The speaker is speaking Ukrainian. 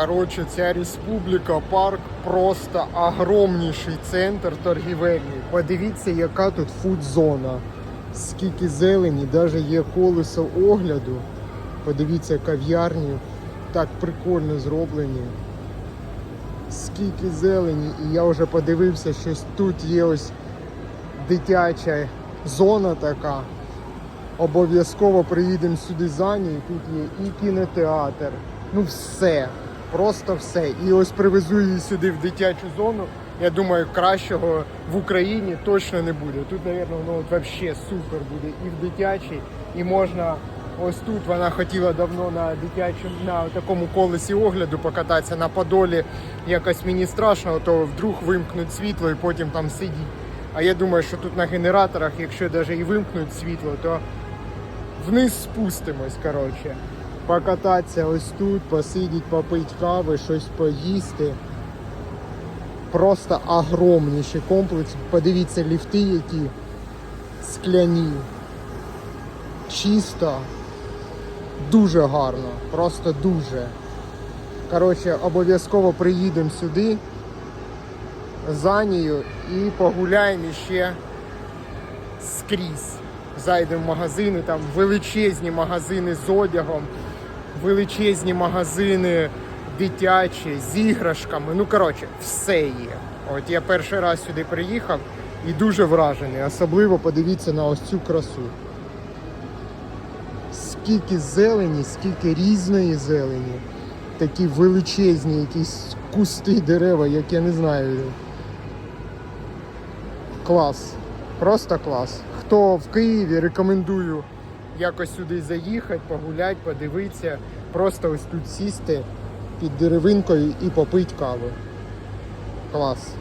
Коротше, ця республіка, парк просто огромніший центр торгівельний. Подивіться, яка тут фудзона. Скільки зелені, навіть є колесо огляду. Подивіться, кав'ярні так прикольно зроблені. Скільки зелені, і я вже подивився, що тут є ось дитяча зона така. Обов'язково приїдемо сюди за ній. Тут є і кінотеатр. Ну все. Просто все. І ось привезу її сюди в дитячу зону. Я думаю, кращого в Україні точно не буде. Тут, мабуть, ну от взагалі супер буде і в дитячій, і можна. Ось тут вона хотіла давно на дитячому на такому колесі огляду покататися на Подолі. Якось мені страшно, то вдруг вимкнуть світло і потім там сидіть. А я думаю, що тут на генераторах, якщо навіть і вимкнуть світло, то вниз спустимось, коротше. Покататися ось тут, посидіть, попити кави, щось поїсти. Просто огромніший комплекс. Подивіться ліфти, які скляні. Чисто. Дуже гарно. Просто дуже. Коротше, обов'язково приїдемо сюди за нею і погуляємо ще скрізь. Зайдемо в магазини, там величезні магазини з одягом, величезні магазини дитячі, з іграшками. Ну, коротше, все є. От я перший раз сюди приїхав і дуже вражений. Особливо подивіться на ось цю красу. Скільки зелені, скільки різної зелені. Такі величезні якісь кусти дерева, як я не знаю. Клас. Просто клас. Хто в Києві, рекомендую якось сюди заїхати, погуляти, подивитися. Просто ось тут сісти під деревинкою і попити каву. Клас.